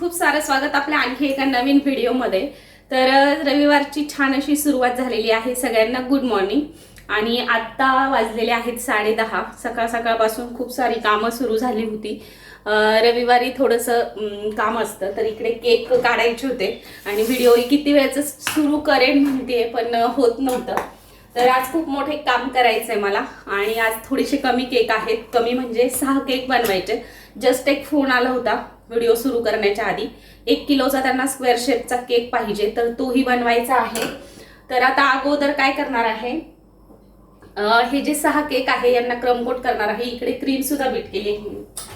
खूप सारं स्वागत आपल्या आणखी एका नवीन व्हिडिओमध्ये. तर रविवारची छान अशी सुरुवात झालेली आहे सगळ्यांना गुड मॉर्निंग आणि आत्ता वाजलेले आहेत साडेदहा सकाळ सकाळपासून खूप सारी कामं सुरू झाली होती. रविवारी थोडंसं काम असतं तर इकडे केक काढायचे होते. आणि व्हिडिओ किती वेळचं सुरू करेन म्हणते पण होत नव्हतं. तर आज खूप मोठे काम करायचं आहे मला. आणि आज थोडेसे कमी केक आहेत. कमी म्हणजे सहा केक बनवायचे. जस्ट एक फोन आला होता. व्हिडिओ सुरू करण्याच्या आधी एक किलोचा त्यांना स्क्वेअर शेपचा केक पाहिजे तर तोही बनवायचा आहे. तर आता अगोदर काय करणार आहे? हे जे सहा केक आहे यांना क्रमकोट करणार आहे. इकडे क्रीम सुद्धा बीट केली आहे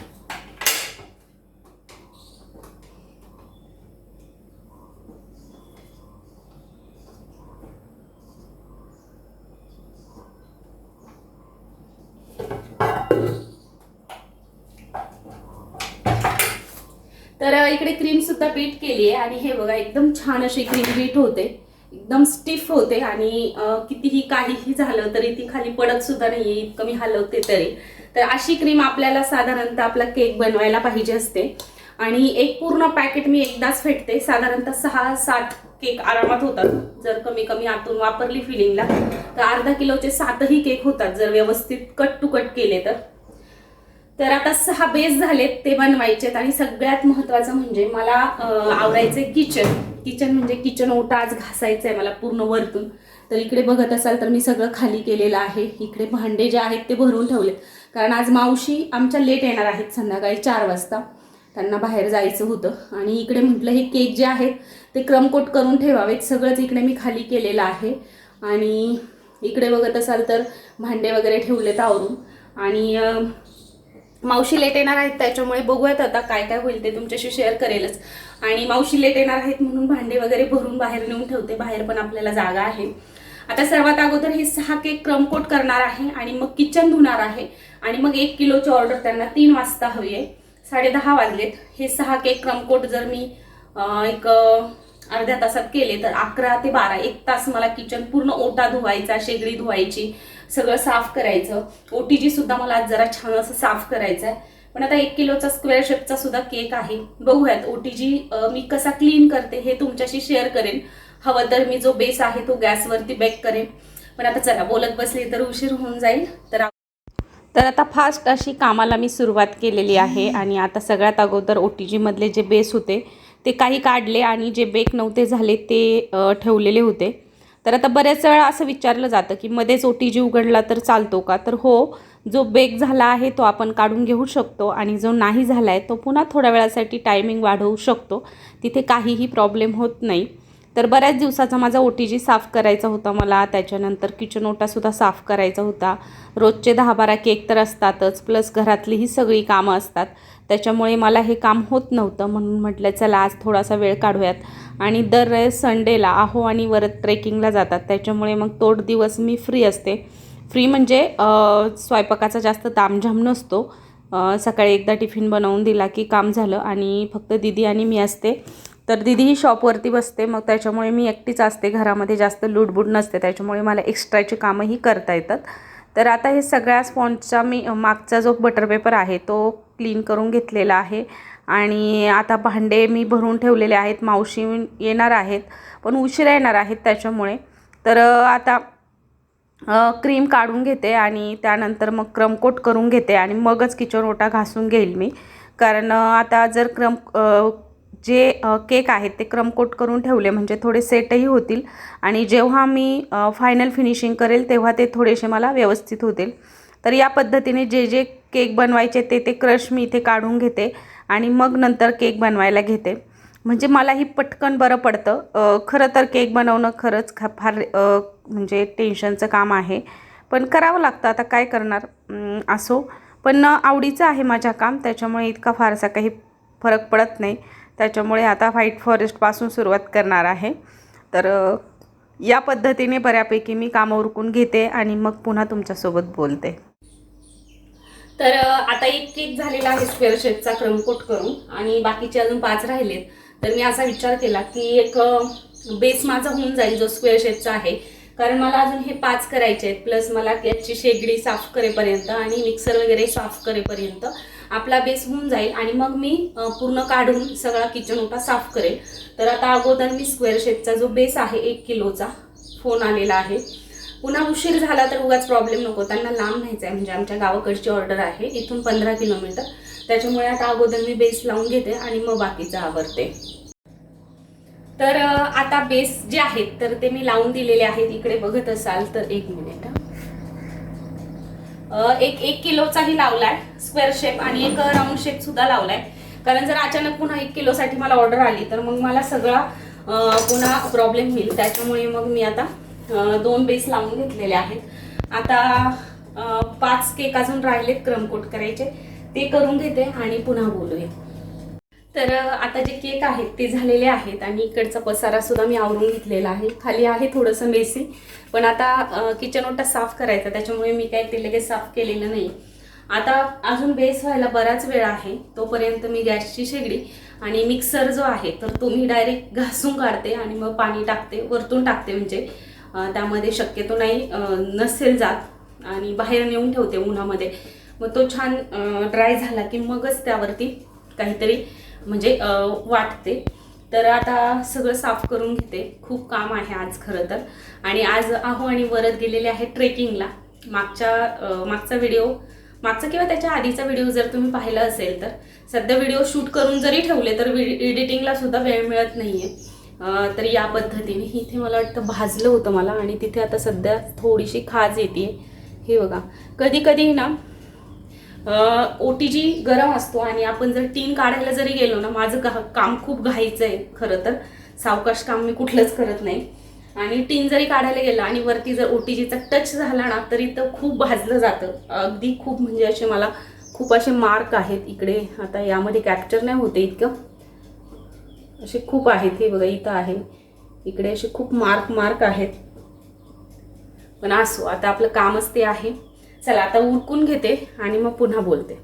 तर अ, इकडे क्रीम सुद्धा बीट केली आहे आणि हे बघा एकदम छान अशी क्रीम होते. एकदम स्टिफ होते आणि कितीही काहीही झालं तरी ती खाली पडत सुद्धा नाहीये इतकं मी हलवते तरी. तर अशी क्रीम आपल्याला साधारणतः आपला केक बनवायला पाहिजे असते. आणि एक पूर्ण पॅकेट मी एकदाच फेटते. साधारणतः सहा सात केक आरामात होतात जर कमी कमी आतून वापरली फिलिंगला तर अर्धा किलोचे सातही केक होतात जर व्यवस्थित कट टू कट केले तर. तर आता सहा बेस झालेत ते बनवायचेत आणि सगळ्यात महत्वाचं म्हणजे मला आवडायचं किचन. किचन म्हणजे किचन ओटा आज घासायचं आहे मला पूर्ण वरतून. तर इकडे बघत असाल तर मी सगळं खाली केलेलं आहे. इकडे भांडे जे आहेत ते भरून ठेवलेत. कारण आज मावशी आमच्या लेट येणार आहेत संध्याकाळी चार वाजता. त्यांना बाहेर जायचं होतं. आणि इकडे म्हटलं हे केक जे आहेत ते क्रमकोट करून ठेवावेत. सगळंच इकडे मी खाली केलेलं आहे. आणि इकडे बघत असाल तर भांडे वगैरे ठेवलेत आवरून. आणि मावशी लेट येणार आहेत त्याच्यामुळे बघूयात आता काय काय होईल ते तुमच्याशी शेअर करेलच. आणि मावशी लेट येणार आहेत म्हणून भांडे वगैरे भरून बाहेर नेऊन ठेवते बाहेर पण आपल्याला जागा आहे. आता सर्वात अगोदर हे सहा केक क्रमकोट करणार आहे आणि मग किचन धुणार आहे. आणि मग एक किलोची ऑर्डर त्यांना तीन वाजता हवी आहे. साडे दहा वाजलेत. हे सहा केक क्रमकोट जर मी एक अर्ध्या तासात केले तर अकरा ते बारा एक तास मला किचन पूर्ण ओटा धुवायचा शेगडी धुवायची. सगळं साफ करायचं. ओटीजी सुद्धा मला आज जरा छान असं साफ करायचं आहे पण आता एक किलोचा स्क्वेअर शेपचा सुद्धा केक आहे. बघूयात ओटीजी मी कसा क्लीन करते हे तुमच्याशी शेअर करेन. हवं तर मी जो बेस आहे तो गॅसवरती बेक करेन. पण आता चला बोलत बसली तर उशीर होऊन जाईल. तर तर आता फास्ट अशी कामाला मी सुरुवात केलेली आहे आणि आता सगळ्यात अगोदर ओ टी जीमधले जे बेस होते ते काही काढले आणि जे बेक नव्हते झाले ते ठेवलेले होते. तर आता बऱ्याच वेळा असं विचारलं जातं की मध्येच ओ टी जी उघडला तर चालतो का? तर हो जो बेक झाला आहे तो आपण काढून घेऊ शकतो आणि जो नाही झाला आहे तो पुन्हा थोड्या वेळासाठी टायमिंग वाढवू शकतो. तिथे काहीही प्रॉब्लेम होत नाही. तर बऱ्याच दिवसाचा माझा ओ टी जी साफ करायचा होता मला. त्याच्यानंतर किचन ओटासुद्धा साफ करायचा होता. रोजचे दहा बारा केक तर असतातच प्लस घरातली ही सगळी कामं असतात. त्याच्यामुळे मला हे काम होत नव्हतं. म्हणून म्हटलं चला आज थोडासा वेळ काढूयात. आणि दर संडेला आहो आणि वरत ट्रेकिंगला जातात. त्याच्यामुळे मग तोड दिवस मी फ्री असते. फ्री म्हणजे स्वयंपाकाचा जास्त तामझाम नसतो. सकाळी एकदा टिफिन बनवून दिला की काम झालं आणि फक्त दिदी आणि मी असते. तर दिदी ही शॉपवरती बसते मग त्याच्यामुळे मी एकटीच असते घरामध्ये जास्त लुडबुड नसते त्याच्यामुळे मला एक्स्ट्राची कामंही करता येतात. तर आता हे सगळ्या स्पॉन्जचा मी मागचा जो बटर पेपर आहे तो क्लीन करून घेतलेला आहे. आणि आता भांडे मी भरून ठेवलेले आहेत मावशी येणार आहेत पण उशिरा येणार आहेत त्याच्यामुळे. तर आता क्रीम काढून घेते आणि त्यानंतर मग क्रमकोट करून घेते आणि मगच किचन ओटा घासून घेईल मी. कारण आता जर क्रम जे केक आहेत ते क्रमकोट करून ठेवले म्हणजे थोडे सेटही होतील. आणि जेव्हा मी फायनल फिनिशिंग करेल तेव्हा ते थोडेसे मला व्यवस्थित होतील. तर या पद्धतीने जे जे केक बनवायचे ते ते क्रश मी इथे काढून घेते आणि मग नंतर केक बनवायला घेते. म्हणजे मलाही पटकन बरं पडतं. खरं तर केक बनवणं खरंच खा फार म्हणजे टेन्शनचं काम आहे. पण करावं लागतं. आता काय करणार? असो. पण आवडीचं आहे माझ्या काम. त्याच्यामुळे इतका फारसा काही फरक पडत नाही. त्याच्यामुळे आता व्हाईट फॉरेस्टपासून सुरुवात करणार आहे. तर या पद्धतीने बऱ्यापैकी मी कामं उरकून घेते आणि मग पुन्हा तुमच्यासोबत बोलते. तर आता एक केक झालेला आहे स्क्वेअर शेपचा क्रमकोट करून आणि बाकीचे अजून पाच राहिलेत. तर मी असा विचार केला की एक बेस माझा होऊन जाईल जो स्क्वेअर शेपचा आहे. कारण मला अजून हे पाच करायचे आहेत. प्लस मला याची शेगडी साफ करेपर्यंत आणि मिक्सर वगैरे साफ करेपर्यंत. आपला बेस होऊन जाईल आणि मग मी पूर्ण काढून सगळा किचन ओटा साफ करेल. तर आता अगोदर मी स्क्वेअर शेपचा जो बेस आहे एक किलोचा फोन आलेला आहे. पुन्हा उशीर झाला तर उगाच प्रॉब्लेम नको. त्यांना लांब न्यायचा आहे म्हणजे आमच्या गावाकडची ऑर्डर आहे इथून पंधरा किलोमीटर. त्याच्यामुळे आता अगोदर मी बेस लावून घेते आणि मग बाकीचं आवरते. तर आता बेस जे आहेत तर ते मी लावून दिलेले आहेत. इकडे बघत असाल तर एक मिनिट एक एक किलोचाही लावलाय स्क्वेअर शेप आणि एक राऊंड शेप सुद्धा लावलाय. कारण जर अचानक पुन्हा एक किलोसाठी मला ऑर्डर आली तर मग मला सगळा पुन्हा प्रॉब्लेम होईल. त्याच्यामुळे मग मी आता दोन बेस लावून घेतलेले आहेत. आता पाच केक अजून राहिलेत क्रमकोट करायचे. ते करून घेते आणि पुन्हा बोलूया. तर आता जे केक आहेत ते झालेले आहेत आणि इकडचा पसारा सुद्धा मी आवरून घेतलेला आहे. खाली आहे थोडंसं मेसी पण आता किचन ओटा साफ करायचा त्याच्यामुळे मी काय ते लगेच साफ केलेलं नाही. आता अजून बेस व्हायला बराच वेळ आहे तोपर्यंत मी गॅसची शेगडी आणि मिक्सर जो आहे तर तो मी डायरेक्ट घासून काढते आणि मग पाणी टाकते वरतून टाकते म्हणजे त्यामध्ये शक्यतो नाही नसेल जात आणि बाहेर नेऊन ठेवते उन्हामध्ये. मग तो छान ड्राय झाला की मगच त्यावरती काहीतरी म्हणजे वाटते. तर आता सगळं साफ करून घेते. खूप काम आहे आज खरं तर. आणि आज आहो आणि वरत गेलेले आहे ट्रेकिंगला. मागच्या मागचा व्हिडिओ मागचा किंवा त्याच्या आधीचा व्हिडिओ जर तुम्ही पाहिला असेल तर सध्या व्हिडिओ शूट करून जरी ठेवले तर एडिटिंगला सुद्धा वेळ मिळत नाही आहे तर या पद्धतीने इथे मला वाटतं भाजलं होतं मला आणि तिथे आता सध्या थोडीशी खाज येते हे बघा. कधी कधी ना ओ टी जी गरम असतो आणि आपण जर टीन काढायला जरी गेलो ना माझं का काम खूप घाईचं आहे खरं तर. सावकाश काम मी कुठलंच करत नाही. आणि टीन जरी काढायला गेलं आणि वरती जर ओ टी जीचा टच झाला ना तरी तर खूप भाजलं जातं. अगदी खूप म्हणजे असे मला खूप असे मार्क आहेत इकडे. आता यामध्ये कॅप्चर नाही होते इतकं. असे खूप आहेत हे बघा इथं आहे. इकडे असे खूप मार्क मार्क आहेत. पण असो आता आपलं कामच ते आहे. चला आता उरकून घेते आणि मग पुन्हा बोलते.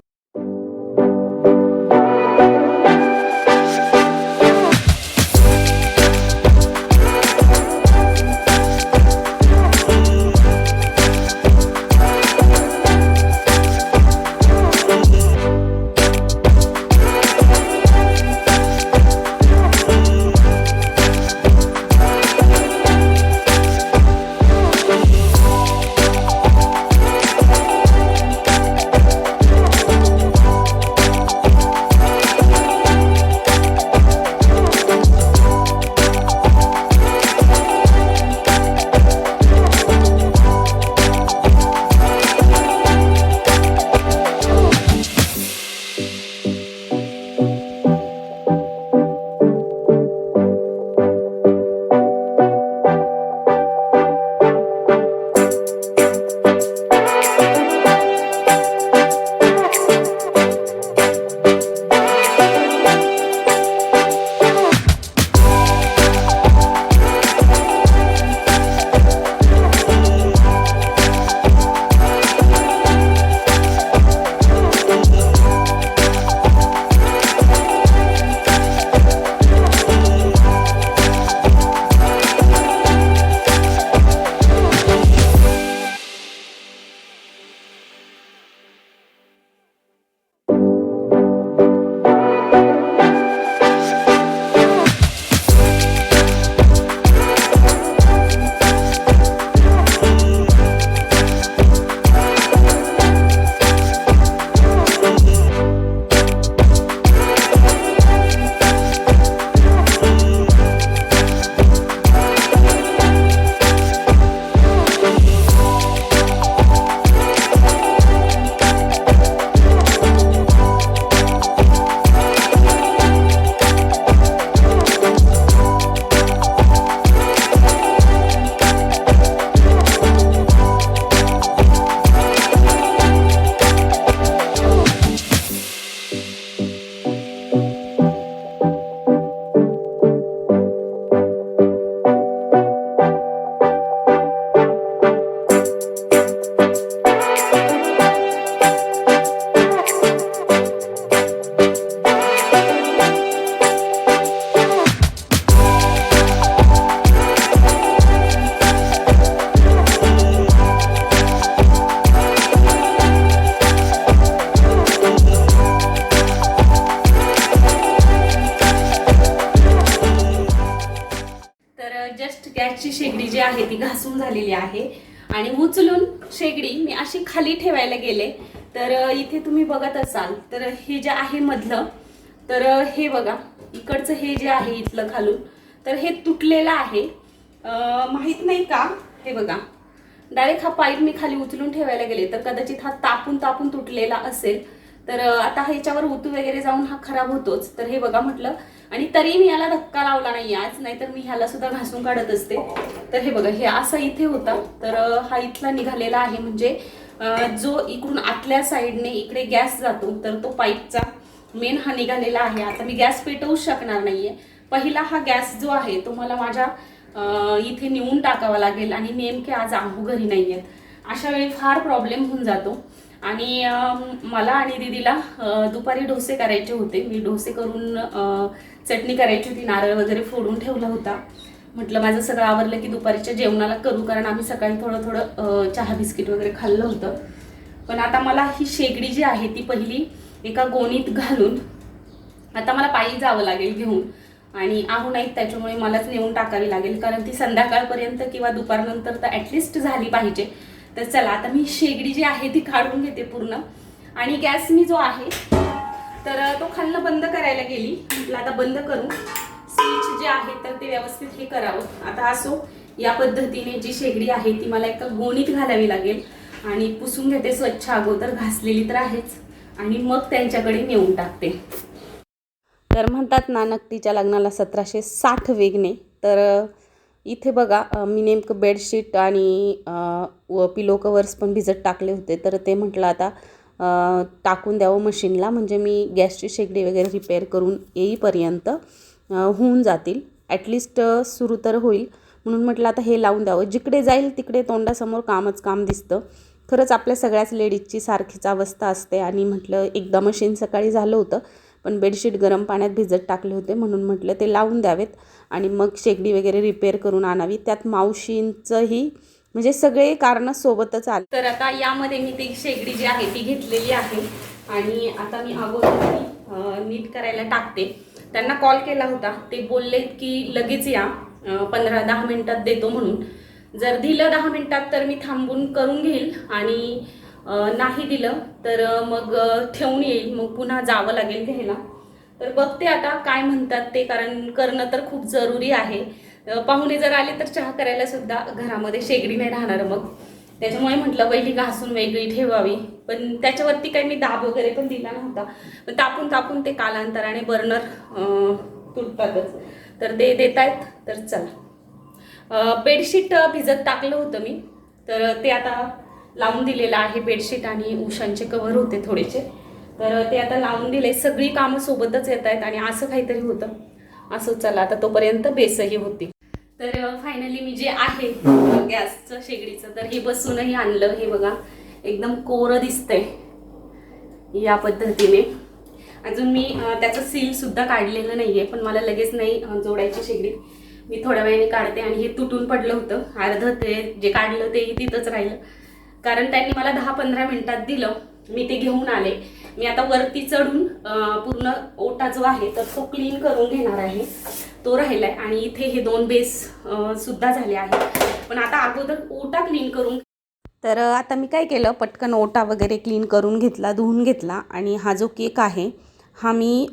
इथे तुम्ही बघत असाल तर हे जे आहे मधलं तर हे बघा इकडचं हे जे आहे इथलं खालून तर हे तुटलेलं आहे. माहीत माहीत नाही का? हे बघा. डायरेक्ट हा पाईप मी खाली उचलून ठेवायला गेले तर कदाचित हा तापून तापून तुटलेला असेल. तर आता ह्याच्यावर उतू वगैरे जाऊन हा खराब होतोच. तर हे बघा म्हटलं आणि तरी मी याला धक्का लावला नाही आज नाहीतर मी ह्याला सुद्धा घासून काढत असते. तर हे बघा हे असा इथे होता. तर हा इथला निघालेला आहे म्हणजे जो इकडून आतल्या साईडने इकडे गॅस जातो तर तो पाईपचा मेन हा निघालेला आहे. आता मी गॅस पेटवूच शकणार नाहीये. पहिला हा गॅस जो आहे तो मला माझ्या इथे नेऊन टाकावा लागेल आणि नेमके आज आंबू घरी नाही आहेत अशा वेळी फार प्रॉब्लेम होऊन जातो. आणि मला आणि दीदीला दुपारी डोसे करायचे होते. मी डोसे करून चटणी करायची होती नारळ वगैरे फोडून ठेवला होता. म्हटलं माझं सगळं आवरलं की दुपारीच्या जेवणाला करू कारण आम्ही सकाळी थोडं थोडं चहा बिस्किट वगैरे खाल्लं होतं. पण आता मला ही शेगडी जी आहे ती पहिली एका गोणीत घालून आता मला पायी जावं लागेल घेऊन. आणि आहू नाहीत त्याच्यामुळे मलाच नेऊन टाकावी लागेल कारण ती संध्याकाळपर्यंत किंवा दुपारनंतर तर ॲटलिस्ट झाली पाहिजे. तर चला आता मी शेगडी जी आहे ती काढून घेते पूर्ण. आणि गॅस मी जो आहे तर तो खालनं बंद करायला गेली. म्हटलं आता बंद करू. स्विच जे आहे तर ते व्यवस्थित हे करावं. आता असो या पद्धतीने जी शेगडी आहे ती मला एका गोणीत घालावी लागेल. आणि पुसून घेते स्वच्छ अगोदर घासलेली तर आहेच. आणि मग त्यांच्याकडे नेऊन टाकते. तर म्हणतात नानक तिच्या लग्नाला सतराशे साठ वेगने तर इथे बघा मी नेमकं बेडशीट आणि व पिलो कवर्स पण भिजत टाकले होते. तर ते म्हटलं आता टाकून द्यावं मशीनला. म्हणजे मी गॅसची शेगडी वगैरे रिपेअर करून येईपर्यंत होऊन जातील. ॲटलिस्ट सुरू तर होईल. म्हणून म्हटलं आता हे लावून द्यावं. जिकडे जाईल तिकडे तोंडासमोर कामच काम दिसतं. खरंच आपल्या सगळ्याच लेडीजची सारखीच अवस्था असते. आणि म्हटलं एकदा मशीन सकाळी झालं होतं पण बेडशीट गरम पाण्यात भिजत टाकले होते. म्हणून म्हटलं ते लावून द्यावेत. आणि मग शेगडी वगैरे रिपेअर करून आणावी. त्यात मावशींचंही म्हणजे सगळे कारणं सोबतच आले. तर आता यामध्ये मी ती शेगडी जी आहे ती घेतलेली आहे. आणि आता मी अगोदर नीट करायला टाकते. त्यांना कॉल केला होता. ते बोलले की लगेच या. पंधरा दहा मिनिटात देतो म्हणून. जर दिलं दहा मिनिटात तर मी थांबून करून घेईल आणि नाही दिलं तर मग ठेवून येईल. मग पुन्हा जावं लागेल घ्यायला. तर बघते आता काय म्हणतात ते कारण करणं तर खूप जरुरी आहे. पाहुणे जर आले तर चहा करायला सुद्धा घरामध्ये शेगडी नाही राहणार मग. त्याच्यामुळे म्हटलं पहिली घासून वेगळी ठेवावी. पण त्याच्यावरती काही मी दाब वगैरे पण दिला नव्हता. पण तापून तापून ते कालांतराने बर्नर तुटतातच. तर ते देत आहेत तर चला. बेडशीट भिजत टाकलं होतं मी. तर ते आता लावून दिलेलं आहे बेडशीट आणि उशांचे कवर होते थोडेसे. तर ते आता लावून दिले सगळी कामं सोबतच येत आहेत आणि असं काहीतरी होतं. असं चला आता तोपर्यंत बेसही होती. तर फायनली मी जे आहे गॅसचं शेगडीचं तर हे बसूनही आणलं हे बघा. एकदम कोरं दिसतंय या पद्धतीने. अजून मी त्याचं सील सुद्धा काढलेलं आहे पण मला लगेच नाही जोडायची शेगडी. मी थोड्या वेळाने काढते आणि हे तुटून पडलं होतं. अर्ध ते जे काढलं तेही तिथंच राहिलं. कारण त्यांनी मला दहा पंधरा मिनटात दिलं. मी ते घेऊन आले. मी आता वरती चढून पूर्ण ओटा जो आहे तर तो क्लीन करून घेणार आहे. तो राहिलाय. आणि इथे हे दोन बेस सुद्धा झाले आहेत. पण आता अगोदर ओटा क्लीन करून तर आता मी काय केलं पटकन ओटा वगैरे क्लीन करून घेतला धुवून घेतला आणि हा जो केक आहे हा मी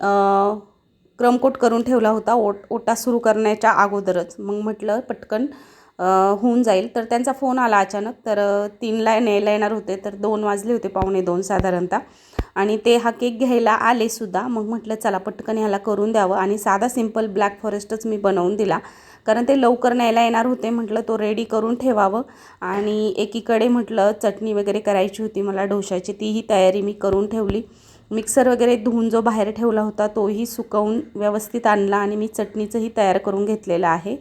क्रमकोट करून ठेवला होता. ओट ओटा सुरू करण्याच्या अगोदरच. मग म्हटलं पटकन होऊन जाईल. तर त्यांचा फोन आला अचानक. तर तीनला न्यायला येणार होते. तर दोन वाजले होते पावणे दोन साधारणतः. आणि ते हा केक घ्यायला आले सुद्धा. मग म्हटलं चला पटकन ह्याला करून द्यावं. आणि साधा सिंपल ब्लॅक फॉरेस्टच मी बनवून दिला. कारण ते लवकर न्यायला येणार होते म्हटलं तो रेडी करून ठेवावं. आणि एकीकडे म्हटलं चटणी वगैरे करायची होती मला डोशाची तीही तयारी मी करून ठेवली. मिक्सर वगैरे धुवून जो बाहेर ठेवला होता तोही सुकवून व्यवस्थित आणला आणि मी चटणीचंही तयार करून घेतलेलं आहे.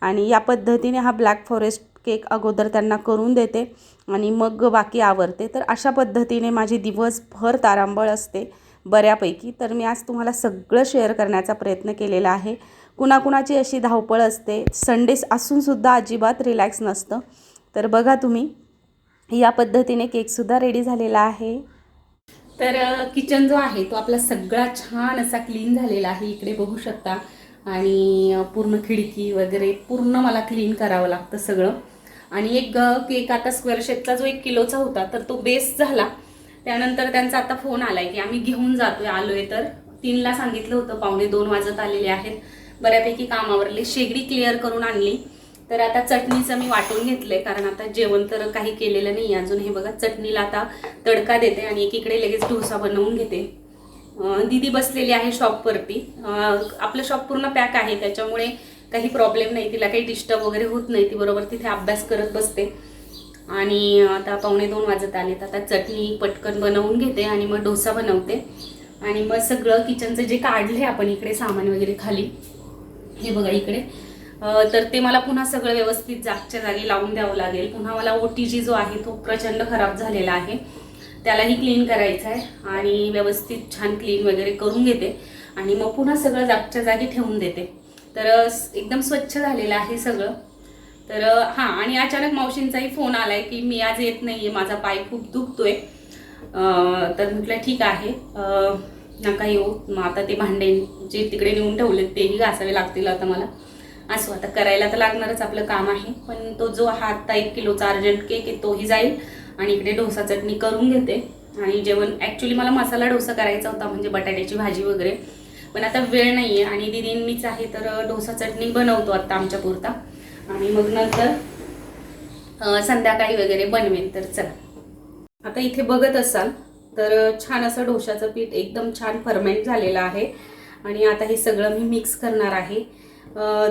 आणि या पद्धतीने हा ब्लॅक फॉरेस्ट केक अगोदर त्यांना करून देते आणि मग बाकी आवरते. तर अशा पद्धतीने माझी दिवसभर तारांबळ असते बऱ्यापैकी. तर मी आज तुम्हाला सगळं शेअर करण्याचा प्रयत्न केलेला आहे. कुणाकुणाची अशी धावपळ असते. संडेस असूनसुद्धा अजिबात रिलॅक्स नसतं. तर बघा तुम्ही या पद्धतीने केकसुद्धा रेडी झालेला आहे. तर किचन जो आहे तो आपला सगळा छान असा क्लीन झालेला आहे. इकडे बघू शकता. आणि पूर्ण खिडकी वगैरे पूर्ण मला क्लीन करावं लागतं सगळं. आणि एक केक आता स्क्वेअर शेपचा जो एक किलोचा होता तर तो बेस झाला. त्यानंतर त्यांचा आता फोन आलाय की आम्ही घेऊन जातोय. आलोय तर तीनला सांगितलं होतं. पावणे दोन वाजत आलेले आहेत. बऱ्यापैकी कामावरली शेगडी क्लिअर करून आणली. तर आता चटणीचं मी वाटून घेतलंय कारण आता जेवण तर काही केलेलं नाही अजून. हे बघा चटणीला आता तडका देते आणि एकीकडे लगेच डोसा बनवून घेते. दीदी बसलेली आहे शॉपवरती. आपलं शॉप पूर्ण पॅक आहे त्याच्यामुळे काही प्रॉब्लेम नाही. तिला काही डिस्टर्ब वगैरे होत नाही. ती बरोबर तिथे अभ्यास करत बसते. आणि आता पावणे दोन वाजत आलेत. आता चटणी पटकन बनवून घेते आणि मग डोसा बनवते. आणि मग सगळं किचनचं जे काढले आपण इकडे सामान वगैरे खाली हे बघा इकडे. तर ते मला पुन्हा सगळं व्यवस्थित जागच्या जागी लावून द्यावं लागेल. पुन्हा मला ओ टी जी जो आहे तो प्रचंड खराब झालेला आहे. त्यालाही क्लीन करायचं आहे आणि व्यवस्थित छान क्लीन वगैरे करून घेते. आणि मग पुन्हा सगळं जागच्या जागी ठेवून देते. तर एकदम स्वच्छ झालेलं आहे सगळं. तर हां आणि अचानक मावशींचाही फोन आला आहे की मी आज येत नाही आहे माझा पाय खूप दुखतोय. आहे तर म्हटलं ठीक आहे. नका येऊ हो. मग आता ते भांडे जे तिकडे नेऊन ठेवले तेही घासावे लागतील आता मला. असो आता करायला तर लागणारच आपलं काम आहे. पण तो जो हा आत्ता एक किलोचा अर्जंट केक आहे तोही जाईल. आणि इकडे डोसा चटणी करून घेते. आणि जेवण ॲक्च्युली मला मसाला डोसा करायचा होता म्हणजे बटाट्याची भाजी वगैरे. पण आता वेळ नाही आहे आणि दिदीन मीच आहे तर डोसा चटणी बनवतो आत्ता आमच्या पुरता. आणि मग नंतर संध्याकाळी वगैरे बनवेन. तर चला. आता इथे बघत असाल तर छान असं डोशाचं पीठ एकदम छान फर्मेंट झालेलं आहे. आणि आता हे सगळं मी मिक्स करणार आहे.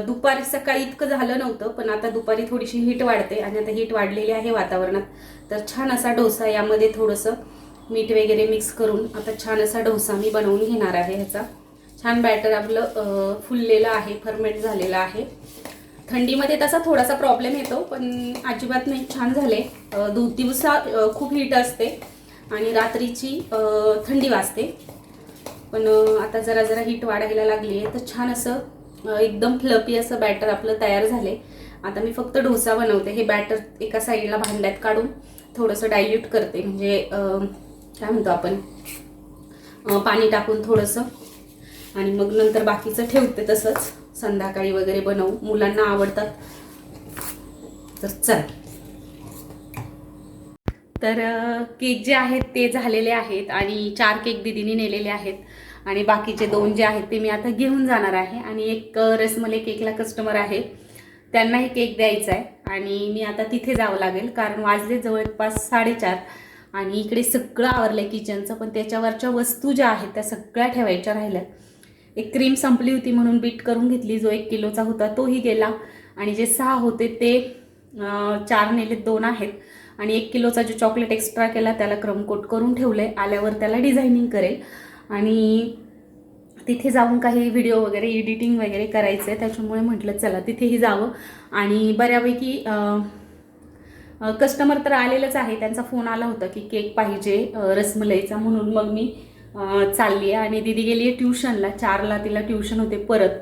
दुपारी सकाळी इतकं झालं नव्हतं पण आता दुपारी थोडीशी हीट वाढते आणि आता हीट वाढलेली आहे वातावरणात. तर छान असा डोसा यामध्ये थोडंसं मीठ वगैरे मिक्स करून आता छान असा डोसा मी बनवून घेणार आहे ह्याचा. छान बॅटर आपलं फुललेलं आहे फर्मेंट झालेलं आहे. थंडीमध्ये तसा थोडासा प्रॉब्लेम येतो पण अजिबात नाही छान झाले. दोन दिवसा खूप हीट असते. आणि रात्रीची थंडी वाजते. पण आता जरा जरा हीट वाढायला लागली आहे तर छान असं एकदम फ्लपी असं बॅटर आपलं तयार झाले आता मी फक्त डोसा बनवते. हे बॅटर एका साईडला भांड्यात काढून थोडंसं डायल्यूट करते. म्हणजे काय म्हणतो आपण? पाणी टाकून थोडंसं. आणि मग नंतर बाकीचं ठेवते तसंच. संध्याकाळी वगैरे बनवू. मुलांना आवडतात. तर चल. तर केक जे आहेत ते झालेले आहेत आणि चार केक दिदीने नेलेले आहेत. आणि बाकीचे दोन जे आहेत ते मी आता घेऊन जाणार आहे. आणि एक रसमले केकला कस्टमर आहे. त्यांनाही केक द्यायचा आहे. आणि मी आता तिथे जावं लागेल कारण वाजले जवळपास साडेचार. आणि इकडे सगळं आवरलं किचनचं पण त्याच्यावरच्या वस्तू ज्या आहेत त्या सगळ्या ठेवायच्या राहिल्या. एक क्रीम संपली होती म्हणून बीट करून घेतली जो एक किलोचा होता तोही गेला. आणि जे सहा होते ते चार नेले दोन आहेत. आणि एक किलोचा जो चॉकलेट एक्स्ट्रा केला त्याला क्रमकोट करून ठेवलं आहे आल्यावर त्याला डिझायनिंग करेल. आणि तिथे जाऊन काही व्हिडिओ वगैरे एडिटिंग वगैरे करायचं आहे त्याच्यामुळे म्हटलं चला तिथेही जावं. आणि बऱ्यापैकी कस्टमर तर आलेलंच आहे. त्यांचा फोन आला होता की केक पाहिजे रसमलाईचा. म्हणून मग मी चालली आहे. आणि दिदी गेली आहे ट्युशनला चारला तिला ट्युशन होते परत.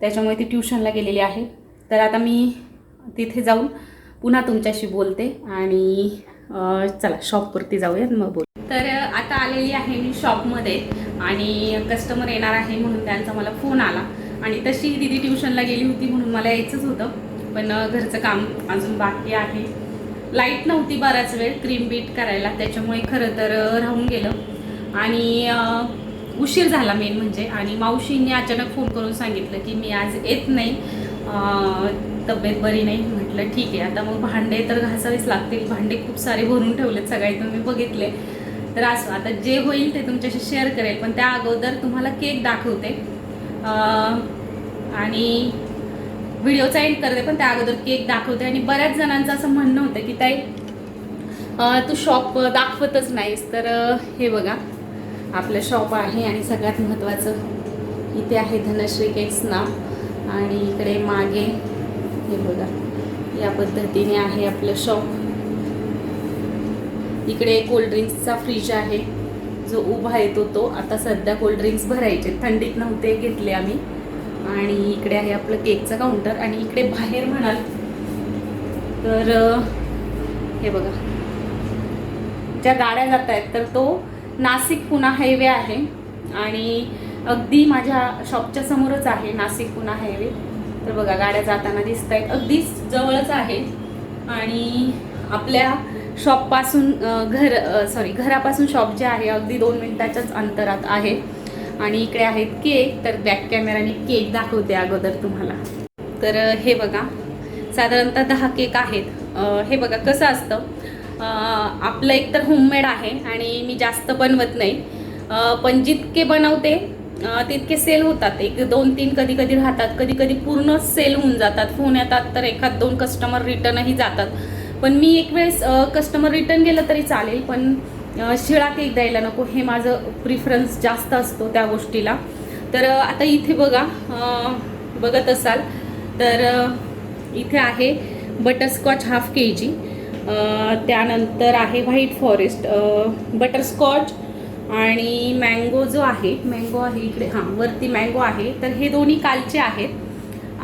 त्याच्यामुळे ती ट्युशनला गेलेली आहे. तर आता मी तिथे जाऊन पुन्हा तुमच्याशी बोलते आणि चला शॉपवरती जाऊयात मग बोल. तर आता आलेली आहे मी शॉपमध्ये आणि कस्टमर येणार आहे म्हणून त्यांचा मला फोन आला. आणि तशी दिदी ट्युशनला गेली होती म्हणून मला यायचंच होतं. पण घरचं काम अजून बाकी आहे. लाइट नव्हती बराच वेळ क्रीम बीट करायला. त्याच्यामुळे खरं तर राहून गेलं. आणि उशीर झाला मेन म्हणजे. आणि मावशींनी अचानक फोन करून सांगितलं की मी आज येत नाही. तब्येत बरी नाही म्हटलं ठीक आहे. आता मग भांडे तर घासावेच लागतील. भांडे खूप सारे भरून ठेवलेत सगळे तुम्ही बघितले. तर असं आता जे होईल ते तुमच्याशी शेअर करेल. पण त्या अगोदर तुम्हाला केक दाखवते. आणि व्हिडिओचा एंड करते पण त्या अगोदर केक दाखवते. आणि बऱ्याच जणांचं असं म्हणणं होतं की ताई तू शॉप दाखवतच नाहीस. तर हे बघा आपलं शॉप आहे आणि सगळ्यात महत्त्वाचं इथे आहे धनश्री केक्स नाव. आणि इकडे मागे हे बघा. या पद्धतीने आहे आपलं शॉप इकडे कोल्ड्रिंक्सचा फ्रीज आहे. जो उभा येतो तो आता सध्या कोल्ड्रिंक्स भरायचे. थंडीत नव्हते घेतले आम्ही. आणि इकडे आहे आपलं केकचं काउंटर आणि इकडे बाहेर म्हणाल तर हे बघा. ज्या गाड्या जात आहेत तर तो नाशिक पुणा हायवे आहे. आणि अगदी माझ्या शॉपच्या समोरच आहे नाशिक पुणा हायवे तर बघा गाड्या जाताना दिसत आहेत अगदीच जवळच आहे. आणि आपल्या शॉपपासून घर सॉरी घरापासून शॉप जे आहे अगदी दोन मिनिटाच्याच अंतरात आहे. आणि इकडे आहेत केक तर बॅक कॅमेराने केक दाखवते अगोदर तुम्हाला. तर हे बघा साधारणतः दहा केक आहेत. हे बघा कसं असतं आपलं एकतर होममेड आहे आणि मी जास्त बनवत नाही. पण जितके बनवते तितके सेल होतात. एक दोन तीन कधी कधी राहतात कधी कधी पूर्ण सेल होऊन जातात. फोन येतात तर एखाद दोन कस्टमर रिटर्नही जातात. पण मी एक वेळेस कस्टमर रिटर्न गेलं तरी चालेल पण शिळा केक द्यायला नको. हे माझं प्रिफरन्स जास्त असतो त्या गोष्टीला. तर आता इथे बघा बघत असाल तर इथे आहे बटरस्कॉच हाफ के जी त्यानंतर आहे व्हाईट फॉरेस्ट बटरस्कॉच आणि मँगो जो आहे मँगो आहे इकडे हां वरती मँगो आहे तर हे दोन्ही कालचे आहेत.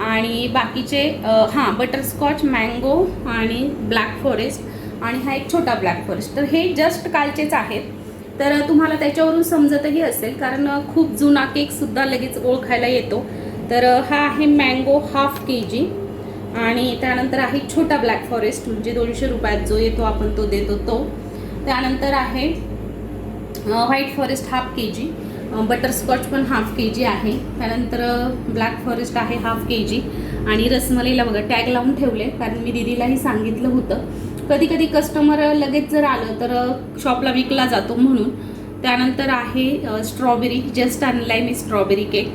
आणि बाकीचे हां बटरस्कॉच मँगो आणि ब्लॅक फॉरेस्ट आणि हा एक छोटा ब्लॅक फॉरेस्ट तर हे जस्ट कालचेच आहेत. तर तुम्हाला त्याच्यावरून समजतही असेल कारण खूप जुना केकसुद्धा लगेच ओळखायला येतो. तर हा आहे मँगो हाफ के जी आणि त्यानंतर आहे छोटा ब्लॅक फॉरेस्ट म्हणजे दोनशे रुपयात जो येतो आपण तो देतो तो. त्यानंतर आहे white forest half K G butterscotch पण हाफ के जी आहे. त्यानंतर ब्लॅक फॉरेस्ट आहे हाफ के जी आणि रसमलाईला बघा टॅग लावून ठेवले कारण मी दिदीलाही सांगितलं होतं. कधी कधी कस्टमर लगेच जर आलं तर शॉपला विकला जातो म्हणून. त्यानंतर आहे स्ट्रॉबेरी जस्ट आणलाय मी स्ट्रॉबेरी केक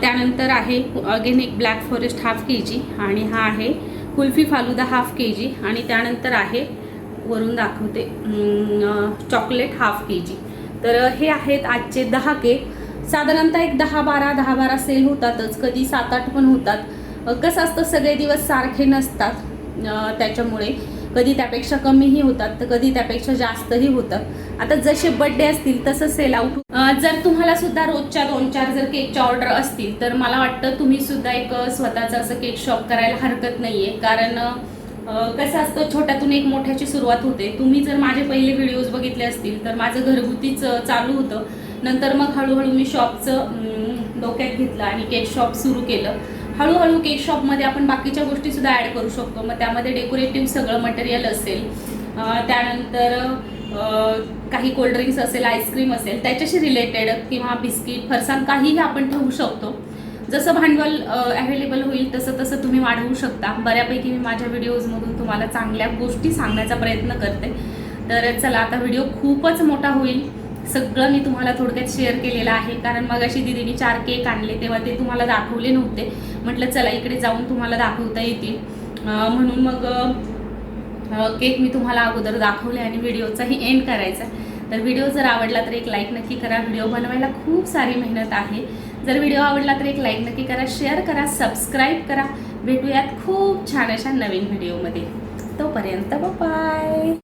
त्यानंतर आहे अगेन एक black forest half K G आणि हा आहे kulfi falooda half K G आणि त्यानंतर आहे वरून दाखवते. चॉकलेट हाफ के जी तर हे आहेत आजचे दहा केक साधारणतः एक दहा बारा दहा बारा सेल होतातच. कधी सात आठ पण होतात. कसं असतं सगळे दिवस सारखे नसतात त्याच्यामुळे. कधी त्यापेक्षा कमीही होतात तर कधी त्यापेक्षा जास्तही होतं. आता जसे बड्डे असतील तसं सेल आउट जर तुम्हाला सुद्धा रोजच्या दोन चार जर केकच्या ऑर्डर असतील तर मला वाटतं तुम्ही सुद्धा एक स्वतःचं असं केक शॉप करायला हरकत नाही आहे कारण कसं असतं छोट्यातून एक मोठ्याची सुरुवात होते. तुम्ही जर माझे पहिले व्हिडिओज बघितले असतील तर माझं घरगुतीच चालू होतं. नंतर मग हळूहळू मी शॉपचं डोक्यात घेतलं आणि केक शॉप सुरू केलं. हळूहळू केक शॉपमध्ये आपण बाकीच्या गोष्टीसुद्धा ॲड करू शकतो. मग त्यामध्ये डेकोरेटिव्ह सगळं मटेरियल असेल त्यानंतर काही कोल्ड्रिंक्स असेल आईस्क्रीम असेल त्याच्याशी रिलेटेड किंवा बिस्किट फरसाण काहीही आपण ठेवू शकतो. जसं भांडवल अवेलेबल होईल तसं तसं तुम्ही वाढवू शकता. बऱ्यापैकी मी माझ्या व्हिडिओजमधून तुम्हाला चांगल्या गोष्टी सांगण्याचा प्रयत्न करते. तर चला आता व्हिडिओ खूपच मोठा होईल. सगळं मी तुम्हाला थोडक्यात शेअर केलेलं आहे. कारण मग अशी दिदीने चार केक आणले तेव्हा ते तुम्हाला दाखवले नव्हते. म्हटलं चला इकडे जाऊन तुम्हाला दाखवता येतील. म्हणून मग केक मी तुम्हाला अगोदर दाखवले आणि व्हिडिओचाही एंड करायचा. आहे. तर व्हिडिओ जर आवडला तर एक लाईक नक्की करा. व्हिडिओ बनवायला खूप सारी मेहनत आहे. जर व्हिडिओ आवडला तर एक लाईक नक्की करा शेअर करा सबस्क्राईब करा. भेटूयात खूप छान अशा नवीन व्हिडिओमध्ये. तोपर्यंत बाय